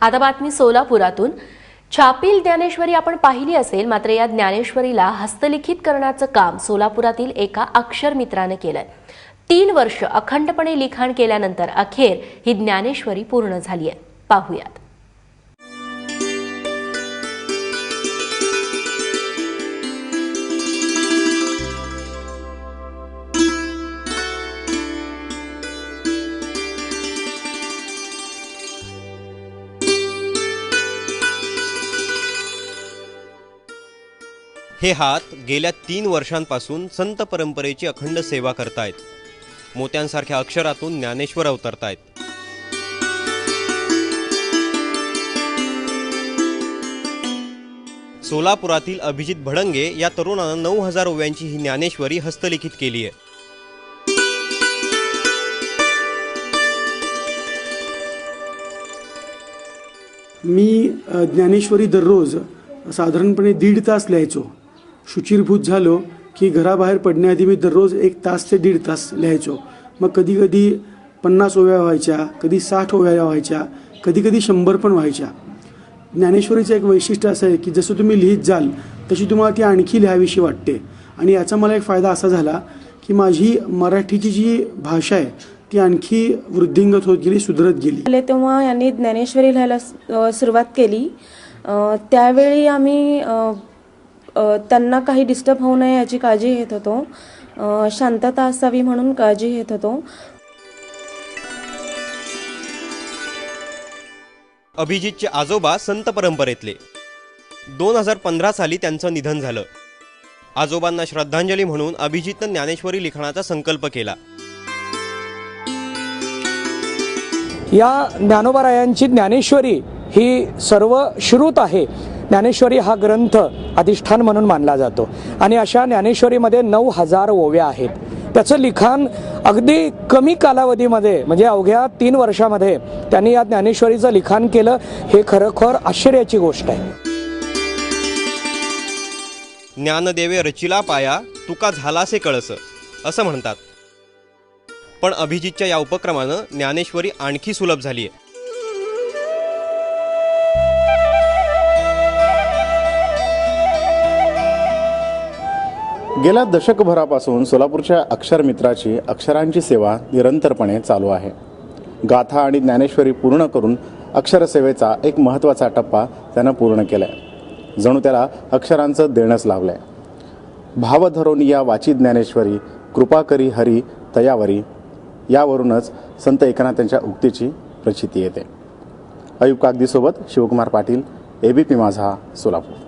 आता बातमी सोलापुरातून. छापील ज्ञानेश्वरी आपण पाहिली असेल मात्र या ज्ञानेश्वरीला हस्तलिखित करण्याचं काम सोलापुरातील एका अक्षर मित्रानं केलंय. तीन वर्ष अखंडपणे लिखाण केल्यानंतर अखेर ही ज्ञानेश्वरी पूर्ण झाली आहे पाहूयात. हे हात गेल्या तीन वर्षांपासून संत परंपरेची अखंड सेवा करतायत. मोत्यांसारख्या अक्षरातून ज्ञानेश्वर अवतरतायत. सोलापुरातील अभिजित भडंगे या तरुणानं नऊ हजार ओव्यांची ही ज्ञानेश्वरी हस्तलिखित केली आहे. मी ज्ञानेश्वरी दररोज साधारणपणे दीड तास लिहायचो. शुचिरभूत झालो की घराबाहेर पडण्याआधी मी दररोज एक तास ते दीड तास लिहायचो. मग कधी कधी पन्नास ओव्या व्हायच्या कधी साठ ओव्या व्हायच्या कधी कधी शंभर पण व्हायच्या. ज्ञानेश्वरीचं एक वैशिष्ट्य असं आहे की जसं तुम्ही लिहित जाल तशी तुम्हाला ती आणखी लिहावीशी वाटते. आणि याचा मला एक फायदा असा झाला की माझी मराठीची जी भाषा आहे ती आणखी वृद्धिंगत होत गेली सुधरत गेली. तेव्हा यांनी ज्ञानेश्वरी लिहायला सुरुवात केली. त्यावेळी आम्ही त्यांना काही डिस्टर्ब होऊ नये याची काळजी घेत होतो. शांतता असावी म्हणून काळजी घेत होतो. अभिजितचे आजोबा संत परंपरेतले. दोन हजार पंधरा साली त्यांचं निधन झालं. आजोबांना श्रद्धांजली म्हणून अभिजितनं ज्ञानेश्वरी लिखाणाचा संकल्प केला. या ज्ञानोबारायांची ज्ञानेश्वरी ही सर्व श्रुत आहे. ज्ञानेश्वरी हा ग्रंथ अधिष्ठान म्हणून मानला जातो. आणि अशा ज्ञानेश्वरीमध्ये नऊ हजार ओव्या आहेत. त्याचं लिखाण अगदी कमी कालावधीमध्ये म्हणजे अवघ्या तीन वर्षामध्ये त्यांनी या ज्ञानेश्वरीचं लिखाण केलं हे खरोखर आश्चर्याची गोष्ट आहे. ज्ञानदेवे रचिला पाया तुका झालासे कळस असं म्हणतात. पण अभिजितच्या या उपक्रमानं ज्ञानेश्वरी आणखी सुलभ झाली आहे गेल्या दशकभरापासून सोलापूरच्या अक्षर मित्राची अक्षरांची सेवा निरंतरपणे चालू आहे. गाथा आणि ज्ञानेश्वरी पूर्ण करून अक्षरसेवेचा एक महत्त्वाचा टप्पा त्यानं पूर्ण केलाय. जणू त्याला अक्षरांचं देणंच लावलं आहे धरून या वाची ज्ञानेश्वरी कृपा करी हरी तयावरी यावरूनच संत एकनाथांच्या उक्तीची प्रचिती येते. अयुब कागदीसोबत शिवकुमार पाटील एबीपी माझा सोलापूर.